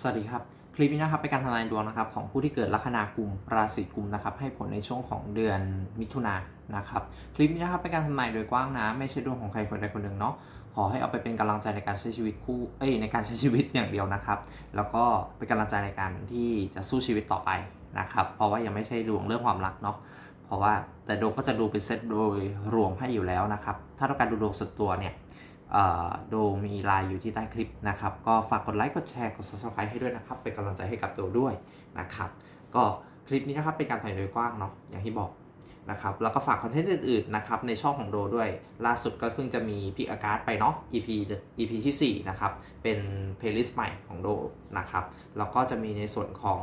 สวัสดีครับ คลิปนี้นะครับเป็นการทำนายดวงนะครับของผู้ที่เกิดลัคนากุมราศีกุมนะครับให้ผลในช่วงของเดือนมิถุนายนนะครับคลิปนี้นะครับเป็นการทำนายโดยกว้างนะไม่ใช่ดวงของใครคนใดคนหนึ่งเนาะขอให้เอาไปเป็นกำลังใจในการใช้ชีวิตคู่เอ้ยในการใช้ชีวิตอย่างเดียวนะครับ แล้วก็เป็นกำลังใจในการที่จะสู้ชีวิตต่อไปนะครับเพราะว่ายังไม่ใช่ดวงเรื่องความรักเนาะเพราะว่าแต่ดวงก็จะดูเป็นเซตโดยรวมให้อยู่แล้วนะครับถ้าต้องการดูดวงส่วนตัวเนี่ย โดมีไลน์อยู่ที่ใต้คลิปนะครับ ก็ฝากกดไลค์ กดแชร์ กด subscribe ให้ด้วยนะครับ เป็นกำลังใจให้กับโดด้วยนะครับ ก็คลิปนี้นะครับเป็นการถ่ายโดยกว้างเนาะ อย่างที่บอกนะครับ แล้วก็ฝากคอนเทนต์อื่นๆนะครับในช่องของโดด้วย ล่าสุดก็เพิ่งจะมีพิกอาการ์ดไปเนาะ EP EP ที่ 4 นะครับ เป็นเพลย์ลิสต์ใหม่ของโดนะครับ แล้วก็จะมีในส่วนของ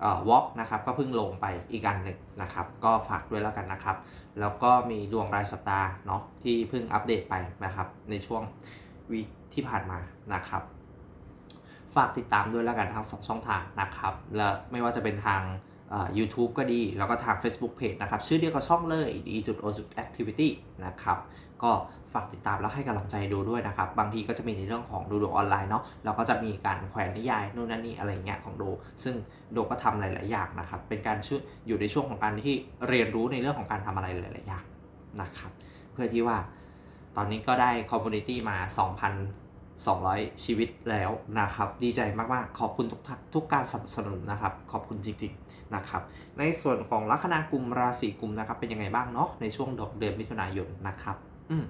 เอ่อ Walk นะครับก็เพิ่งลงไปอีกอันหนึ่งนะครับ ก็ฝากด้วยแล้วกันนะครับ แล้วก็มีดวงรายสัปดาห์เนาะที่เพิ่งอัปเดตไปนะครับ ในช่วงวีคที่ผ่านมานะครับ ฝากติดตามด้วยแล้วกันทั้งสองช่องทางนะครับ และไม่ว่าจะเป็นทางเอ่อ YouTube ก็ดี แล้วก็ทาง Facebook Page นะครับ ชื่อเดียวกับช่องเลย d o activity นะครับ ก็ากติดตามแล้วให้กำลังใจดูด้วยนะครับ บางทีก็จะมีในเรื่องของดูดวงออนไลน์เนาะแล้วก็จะมีการแขวนนิยายนู่นนั่นนี่อะไรเงี้ยของโด ซึ่งโดก็ทำหลาย ๆ อย่างนะครับ เป็นการช่วยอยู่ในช่วงของการที่เรียนรู้ในเรื่องของการทำอะไรหลาย ๆ อย่างนะครับ เพื่อที่ว่าตอนนี้ก็ได้คอมมูนิตี้มา 2,200 ชีวิตแล้วนะครับ ดีใจมาก ๆ ขอบคุณทุกทุกการสนับสนุนนะครับ ขอบคุณจริง ๆ นะครับ ในส่วนของลัคนากลุ่มราศีกลุ่มนะครับ เป็นยังไงบ้างเนาะในช่วงเดือนมิถุนายนนะครับ อืม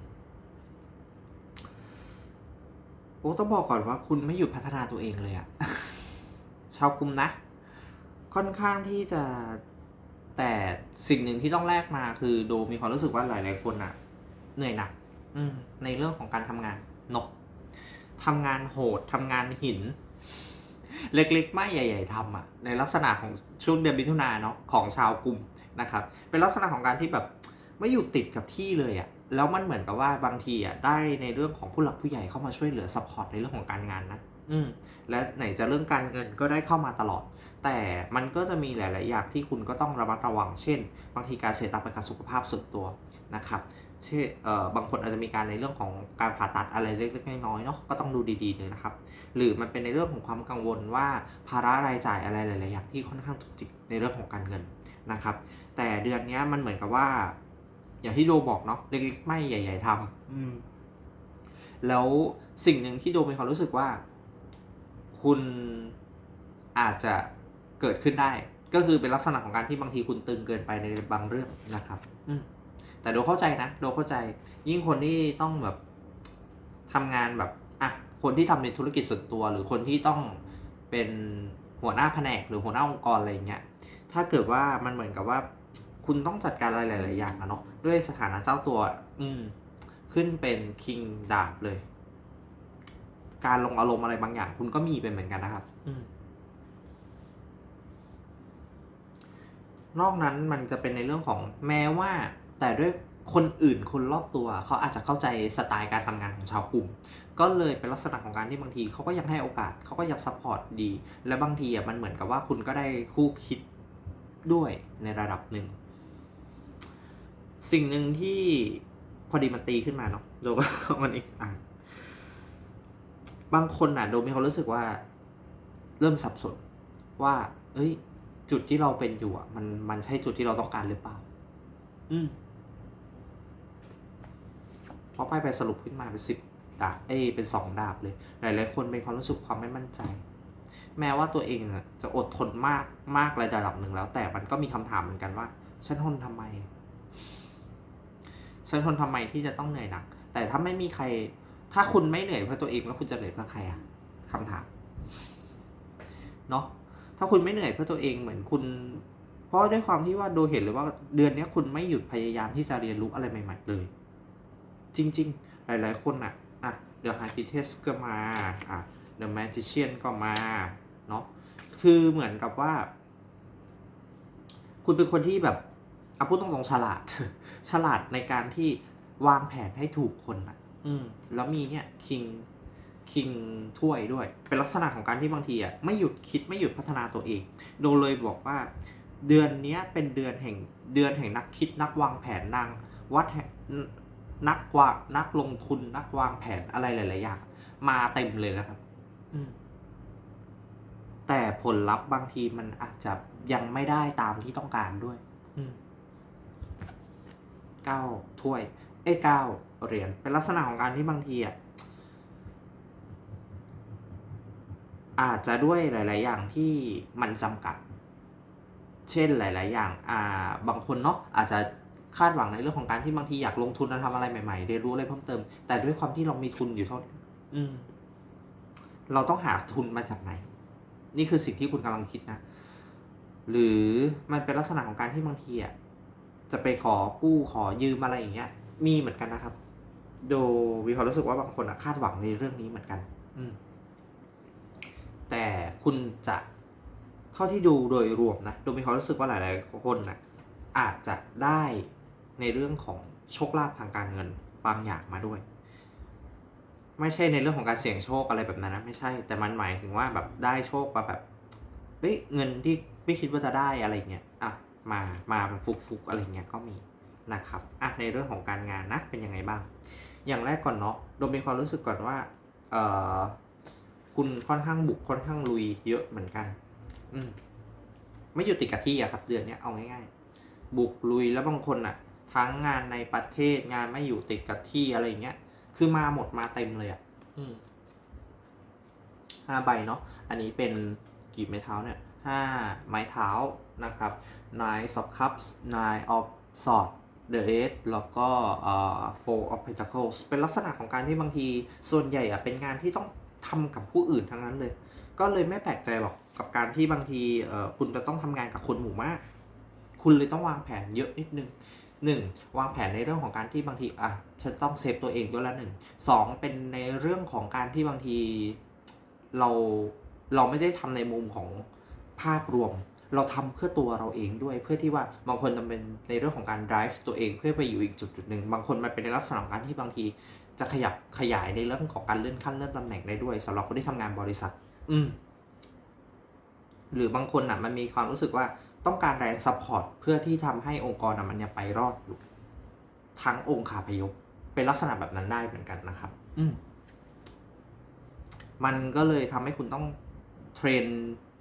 โอ้ต้องบอกก่อนว่าคุณไม่หยุดพัฒนาตัวเองเลยอะชาวกุมนะ ค่อนข้างที่จะแต่สิ่งหนึ่งที่ต้องแลกมาคือโดมีความรู้สึกว่าหลายๆคนอะเหนื่อยหนัก อืในเรื่องของการทำงานเนกทำงานโหดทำงานหิน เล็กๆ ไม่ใหญ่ ๆทำอะในลักษณะของช่วงเดือนมิถุนาเนาะของชาวกลุ่มนะครับ เป็นลักษณะของการที่แบบไม่อยู่ติดกับที่เลยอะ แล้วมันเหมือนกับว่าบางทีอะได้ในเรื่องของผู้หลักผู้ใหญ่เข้ามาช่วยเหลือซัพพอร์ตในเรื่องของการงานนะอืมและไหนจะเรื่องการเงินก็ได้เข้ามาตลอด แต่มันก็จะมีหลาย ๆ อย่างที่คุณก็ต้องระมัดระวัง เช่น บางทีการเสียตังค์ไปกับสุขภาพส่วนตัวนะครับเช่นเอ่อบางคนอาจจะมีการในเรื่องของการผ่าตัดอะไรเล็กๆน้อยๆเนาะก็ต้องดูดีๆเลยนะครับ หรือมันเป็นในเรื่องของความกังวลว่าภาระรายจ่ายอะไรหลายๆอย่างที่ค่อนข้างจุกจิกในเรื่องของการเงินนะครับ แต่เดือนเนี้ยมันเหมือนกับว่า อย่างที่โดบอกเนาะเล็กๆไม่ใหญ่ ๆทำอืมแล้วสิ่งหนึ่งที่โดมีความรู้สึกว่า คุณอาจจะเกิดขึ้นได้ ก็คือเป็นลักษณะของการที่บางทีคุณตึงเกินไปในบางเรื่องนะครับอืมแต่โดเข้าใจนะโดเข้าใจ ยิ่งคนที่ต้องแบบทำงานแบบอะคนที่ทำในธุรกิจส่วนตัว หรือคนที่ต้องเป็นหัวหน้าแผนกหรือหัวหน้าองค์กรอะไรอย่างเงี้ยถ้าเกิดว่ามันเหมือนกับว่า คุณต้องจัดการอะไรหลาย ๆ อย่างนะเนาะด้วยสถานะเจ้าตัว อืม ขึ้นเป็นคิงดาบเลย การลงอารมณ์อะไรบางอย่าง คุณก็มีเป็นเหมือนกันนะครับ อืมนอกนั้นมันจะเป็นในเรื่องของแม้ว่า แต่ด้วยคนอื่นคนรอบตัว เขาอาจจะเข้าใจสไตล์การทำงานของชาวกลุ่ม ก็เลยเป็นลักษณะของการที่บางทีเขาก็ยังให้โอกาสเขาก็ยังซัพพอร์ตดี และบางทีอะมันเหมือนกับว่าคุณก็ได้คู่คิดด้วยในระดับหนึ่ง สิ่งหนึ่งที่พอดีมันตีขึ้นมาเนาะโดก็มันอีกอ่านบางคนอะโดมีความรู้สึกว่า เริ่มสับสนว่า เอ้ย จุดที่เราเป็นอยู่อะ มันมันใช่จุดที่เราต้องการหรือเปล่า อืมเพราะไพ่ไปสรุปขึ้นมาเป็นสิบดาบเอ้ยเป็นสองดาบเลย หลายๆคนเป็นความรู้สึกความไม่มั่นใจ แม้ว่าตัวเองอะจะอดทนมากมากระดับหนึ่งแล้ว แต่มันก็มีคำถามเหมือนกันว่า ฉันทนทำไม ฉันทนทำไมที่จะต้องเหนื่อยหนัก แต่ถ้าไม่มีใคร ถ้าคุณไม่เหนื่อยเพื่อตัวเองแล้วคุณจะเหนื่อยเพื่อใครอะคำถามเนาะถ้าคุณไม่เหนื่อยเพื่อตัวเองเหมือนคุณ เพราะด้วยความที่ว่าโดเห็นเลยว่าเดือนนี้คุณไม่หยุดพยายามที่จะเรียนรู้อะไรใหม่ ๆ เลย จริง ๆ หลาย ๆ คนอะอะ The h y p i t e s ก็มาอะ The Magician ก็มาเนาะคือเหมือนกับว่า คุณเป็นคนที่แบบเอาพูดตรงๆฉลาด ฉลาดในการที่วางแผนให้ถูกคนอะอืม แล้วมีเนี่ยคิงคิงถ้วยด้วย เป็นลักษณะของการที่บางทีอะไม่หยุดคิดไม่หยุดพัฒนาตัวเอง โดยเลยบอกว่า เดือนเนี้ยเป็นเดือนแห่งเดือนแห่งนักคิดนักวางแผนนางวัดแห่งนักวางนักลงทุนนักวางแผนอะไรหลายๆอย่างมาเต็มเลยนะครับอืมผลลัพธ์บางทีมันอาจจะยังไม่ได้ตามที่ต้องการด้วย อื มเก้าถ้วยเอ้ยเก้าเหรียญเป็นลักษณะของการที่บางทีอะอาจจะด้วยหลาย ๆ อย่างที่มันจำกัด เช่นหลาย ๆ อย่างอ่าบางคนเนาะอาจจะคาดหวังในเรื่องของการที่บางทีอยากลงทุนและทำอะไรใหม่ ๆ เรียนรู้อะไรเพิ่มเติม แต่ด้วยความที่เรามีทุนอยู่เท่าอืม เราต้องหาทุนมาจากไหน นี่คือสิ่งที่คุณกำลังคิดนะ หรือมันเป็นลักษณะของการที่บางทีอะ จะไปขอกู้ขอยืมอะไรอย่างเงี้ย มีเหมือนกันนะครับโดยวิเคราะห์รู้สึกว่าบางคนอะคาดหวังในเรื่องนี้เหมือนกัน อืมแต่คุณจะเท่าที่ดูโดยรวมนะโดยมีความรู้สึกว่าหลาย ๆ คนนะอาจจะได้ในเรื่องของโชคลาภทางการเงินบางอย่างมาด้วย ไม่ใช่ในเรื่องของการเสี่ยงโชคอะไรแบบนั้นนะไม่ใช่ แต่มันหมายถึงว่าแบบได้โชคมาแบบเฮ้ยเงินที่ไม่คิดว่าจะได้อะไรเงี้ยอะ มามาแบบฟุกๆอะไรเงี้ยก็มีนะครับอะในเรื่องของการงานนะเป็นยังไงบ้าง อย่างแรกก่อนเนาะโดยมีความรู้สึกก่อนว่าเออคุณค่อนข้างบุกค่อนข้างลุยเยอะเหมือนกัน อืมไม่อยู่ติดกับที่อะครับ เดือนเนี้ยเอาง่ายๆ บุกลุยแล้วบางคนอะทั้งงานในประเทศงานไม่อยู่ติดกับที่อะไรเงี้ย คือมาหมดมาเต็มเลยอะอืมห้าใบเนาะอันนี้เป็นกี่ไม้เท้าเนี่ยห้าไม้เท้า นะครับ nine of cups nine of swords the eight แล้วก็เอ่อ four of pentacles เป็นลักษณะของการที่บางทีส่วนใหญ่อะเป็นงานที่ต้องทำกับผู้อื่นทั้งนั้นเลย ก็เลยไม่แปลกใจหรอกกับการที่บางทีเอ่อคุณจะต้องทำงานกับคนหมู่มาก คุณเลยต้องวางแผนเยอะนิดนึงหนึ่งวางแผนในเรื่องของการที่บางทีอะฉันต้องเซฟตัวเองด้วยละหนึ่งสองเป็นในเรื่องของการที่บางทีเราเราไม่ได้ทำในมุมของภาพรวม เราทำเพื่อตัวเราเองด้วย เพื่อที่ว่าบางคนจะเป็นในเรื่องของการ drive ตัวเองเพื่อไปอยู่อีกจุดจุดหนึ่งบางคนมันเป็นในลักษณะของการที่บางที จะขยับขยายในเรื่องของการเลื่อนขั้นเลื่อนตำแหน่งได้ด้วยสำหรับคนที่ทำงานบริษัท อืมหรือบางคนอะมันมีความรู้สึกว่าต้องการแรงซัพพอร์ตเพื่อที่ทำให้องค์กรน่ะมันยังไปรอดอยู่ทั้งองค์ขาพยพเป็นลักษณะแบบนั้นได้เหมือนกันนะครับ อืมมันก็เลยทำให้คุณต้องเทรน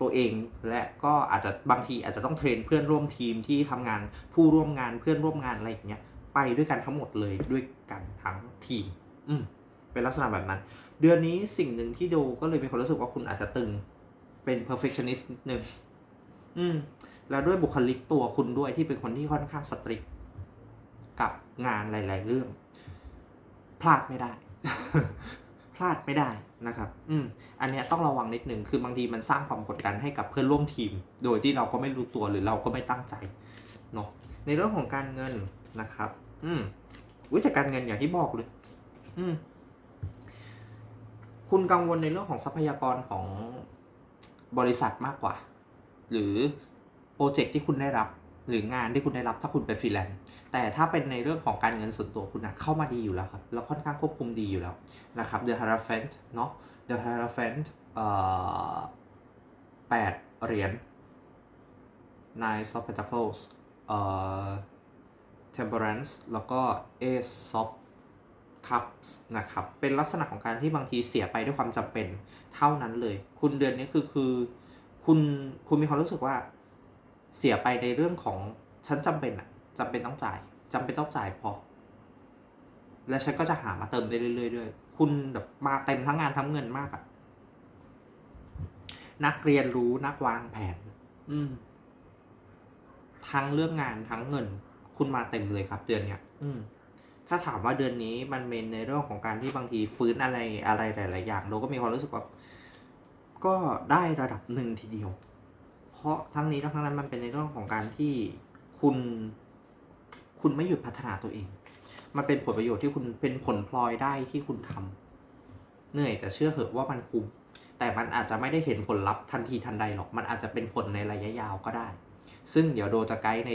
ตัวเอง และก็อาจจะบางทีอาจจะต้องเทรนเพื่อนร่วมทีมที่ทำงานผู้ร่วมงานเพื่อนร่วมงานอะไรอย่างเงี้ยไปด้วยกันทั้งหมดเลยด้วยกันทั้งทีม อืมเป็นลักษณะแบบนั้น เดือนนี้สิ่งหนึ่งที่ดูก็เลยมีความรู้สึกว่าคุณอาจจะตึงเป็น perfectionist นิดนึงอืมแล้วด้วยบุคลิกตัวคุณด้วยที่เป็นคนที่ค่อนข้างสตริกกับงานหลาย ๆ เรื่อง พลาดไม่ได้ พลาดไม่ได้นะครับ อืม อันเนี้ยต้องระวังนิดนึงคือบางทีมันสร้างความกดดันให้กับเพื่อนร่วมทีม โดยที่เราก็ไม่รู้ตัวหรือเราก็ไม่ตั้งใจเนาะ ในเรื่องของการเงินนะครับ อืมวิธีการเงินอย่างที่บอกเลย อืม คุณกังวลในเรื่องของทรัพยากรของบริษัทมากกว่า หรือโปรเจกต์ที่คุณได้รับ หรืองานที่คุณได้รับถ้าคุณเป็นฟรีแลนซ์ แต่ถ้าเป็นในเรื่องของการเงินส่วนตัวคุณนะเข้ามาดีอยู่แล้วครับ แล้วค่อนข้างควบคุมดีอยู่แล้วนะครับ The Hierophant เนาะ The Hierophant เอ่อแปดเหรียญ Nine of Pentacles เอ่อ Temperance แล้วก็ Ace of Cups นะครับ เป็นลักษณะของการที่บางทีเสียไปด้วยความจำเป็นเท่านั้นเลย คุณเดือนนี้คือคือคุณคุณมีความรู้สึกว่าเสียไปในเรื่องของฉันจำเป็นอะ จำเป็นต้องจ่ายจำเป็นต้องจ่ายพอ และฉันก็จะหามาเติมได้เรื่อยๆด้วยคุณแบบมาเต็มทั้งงานทั้งเงินมากอะนักเรียนรู้นักวางแผน อืมทั้งเรื่องงานทั้งเงิน คุณมาเต็มเลยครับ เดือนเนี้ยอืม ถ้าถามว่าเดือนนี้มันเป็นในเรื่องของการที่บางทีฟื้นอะไรอะไรหลาย ๆ อย่างเราก็มีความรู้สึกว่าก็ได้ระดับหนึ่งทีเดียว เพราะทั้งนี้และทั้งนั้นมันเป็นในเรื่องของการที่คุณ คุณไม่หยุดพัฒนาตัวเอง มันเป็นผลประโยชน์ที่คุณเป็นผลพลอยได้ที่คุณทำเหนื่อยแต่เชื่อเหอะว่ามันคุ้มแต่มันอาจจะไม่ได้เห็นผลลัพธ์ทันทีทันใดหรอก มันอาจจะเป็นผลในระยะยาวก็ได้ ซึ่งเดี๋ยวโดจะไกด์ใน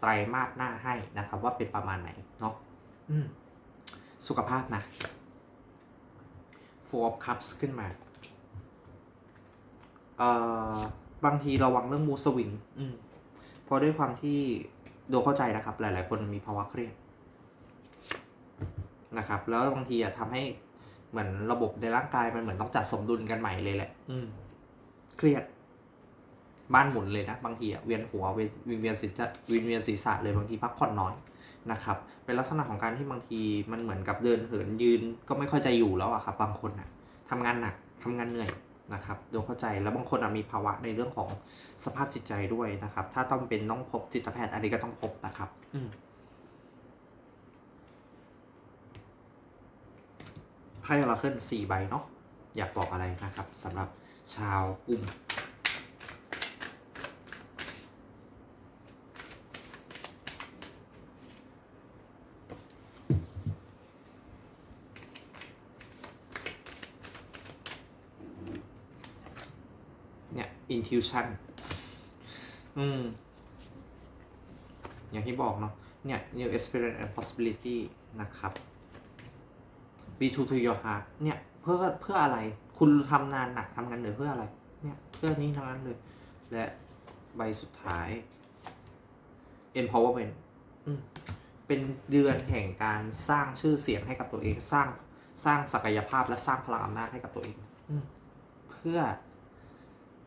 ไตรมาสหน้าให้นะครับ ว่าเป็นประมาณไหนเนาะสุขภาพนะ Four of Cups ขึ้นมา เอ่อ บางทีระวังเรื่องมูสวิง อืมเพราะด้วยความที่ โดเข้าใจนะครับ หลาย ๆ คนมีภาวะเครียดนะครับ แล้วบางทีอะทำให้เหมือนระบบในร่างกายมันเหมือนต้องจัดสมดุลกันใหม่เลยแหละ อืม เครียด บ้านหมุนเลยนะ บางทีอะเวียนหัวเวียนวิงเวียนศีรษะวิงเวียนศีรษะเลยบางทีพักผ่อนน้อยนะครับ เป็นลักษณะของการที่บางทีมันเหมือนกับเดินเหินยืนก็ไม่ค่อยจะอยู่แล้วอะครับ บางคนอะทำงานหนักทำงานเหนื่อย นะครับโดยเข้าใจแล้วบางคนอะมีภาวะในเรื่องของสภาพจิตใจด้วยนะครับ ถ้าต้องเป็นต้องพบจิตแพทย์อันนี้ก็ต้องพบนะครับอืมไพ่อราเคิลสี่ใบเนาะอยากบอกอะไรนะครับสำหรับชาวกลุ่ม execution อืม อย่างที่บอกเนาะ เนี่ย new experience and possibility นะครับ be true to your heart เนี่ย เพื่อเพื่ออะไร คุณทำงานหนักทำงานเหนื่อยเพื่ออะไร เนี่ย เพื่อนี้ทั้งนั้นเลย และใบสุดท้าย empowerment เป็นเดือนแห่งการสร้างชื่อเสียงให้กับตัวเอง สร้างสร้างศักยภาพและสร้างพลังอำนาจให้กับตัวเองอเพื่อ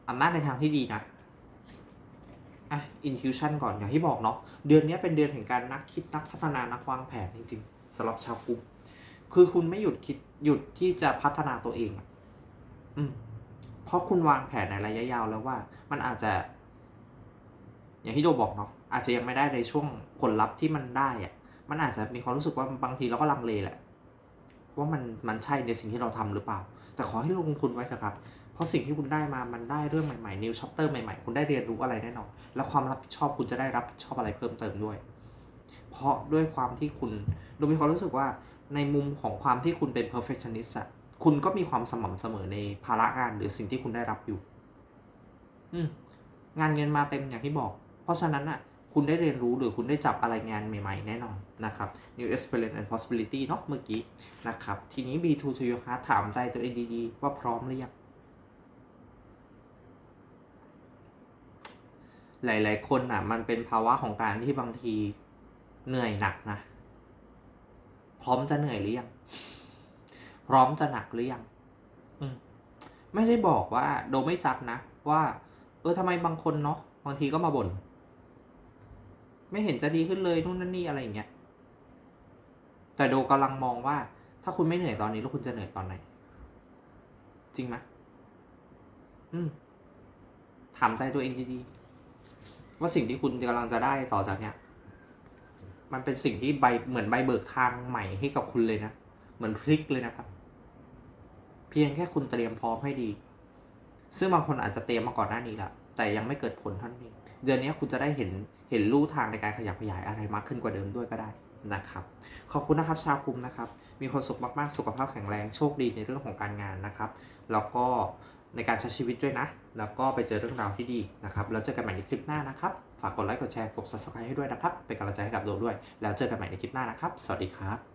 อำนาจในทางที่ดีนะอะ intuition ก่อนอย่างที่บอกเนาะเดือนนี้เป็นเดือนแห่งการนักคิดนักพัฒนานักวางแผนจริงๆสำหรับชาวกลุ่มคือคุณไม่หยุดคิดหยุดที่จะพัฒนาตัวเองอืมเพราะคุณวางแผนในระยะยาวแล้วว่า มันอาจจะ อย่างที่โดบอกเนาะอาจจะยังไม่ได้ในช่วงผลลัพธ์ที่มันได้อะมันอาจจะมีความรู้สึกว่าบางทีเราก็ลังเลแหละ ว่ามันมันใช่ในสิ่งที่เราทำหรือเปล่า แต่ขอให้ลงทุนไว้เถอะครับ เพราะสิ่งที่คุณได้มามันได้เรื่องใหม่ๆ new chapter ใหม่ๆ คุณได้เรียนรู้อะไรแน่นอน และความรับผิดชอบคุณจะได้รับผิดชอบอะไรเพิ่มเติมด้วย เพราะด้วยความที่คุณดูมีความรู้สึกว่าในมุมของความที่คุณเป็น perfectionist อะคุณก็มีความสม่ำเสมอในภาระงานหรือสิ่งที่คุณได้รับอยู่ อืงานเงินมาเต็มอย่างที่บอก เพราะฉะนั้นอะคุณได้เรียนรู้หรือคุณได้จับอะไรงานใหม่ๆ แน่นอนนะครับ new experience and possibility เนาะเมื่อกี้นะครับ ทีนี้ B2 to your heart ถามใจตัวเองดีๆ ว่าพร้อมหรือยัง หลาย ๆ คนอะ มันเป็นภาวะของการที่บางทีเหนื่อยหนักนะ พร้อมจะเหนื่อยหรือยัง พร้อมจะหนักหรือยังมไม่ได้บอกว่า โดไม่จัดนะ ว่า เออทำไมบางคนเนาะบางทีก็มาบ่นไม่เห็นจะดีขึ้นเลยนู่นนั่นนี่อะไรอย่างเงี้ยแต่โดกำลังมองว่า ถ้าคุณไม่เหนื่อยตอนนี้แล้วคุณจะเหนื่อยตอนไหน จริงไหมอืมถามใจตัวเองดีๆ ว่าสิ่งที่คุณกำลังจะได้ต่อจากเนี้ยมันเป็นสิ่งที่ใบเหมือนใบเบิกทางใหม่ให้กับคุณเลยนะ เหมือนพลิกเลยนะครับ เพียงแค่คุณเตรียมพร้อมให้ดี ซึ่งบางคนอาจจะเตรียมมาก่อนหน้านี้แล้วแต่ยังไม่เกิดผลเท่านั้นเองเดือนนี้คุณจะได้เห็นเห็นลู่ทางในการขยับขยายอะไรมากขึ้นกว่าเดิมด้วยก็ได้นะครับ ขอบคุณนะครับชาวกลุ่มนะครับ มีความสุขมากๆ สุขภาพแข็งแรง โชคดีในเรื่องของการงานนะครับ แล้วก็ ในการใช้ชีวิตด้วยนะ แล้วก็ไปเจอเรื่องราวที่ดีนะครับ แล้วเจอกันใหม่ในคลิปหน้านะครับ ฝากกดไลค์ กดแชร์ กด subscribe ให้ด้วยนะครับ เป็นกำลังใจให้กับโดมด้วย แล้วเจอกันใหม่ในคลิปหน้านะครับ สวัสดีครับ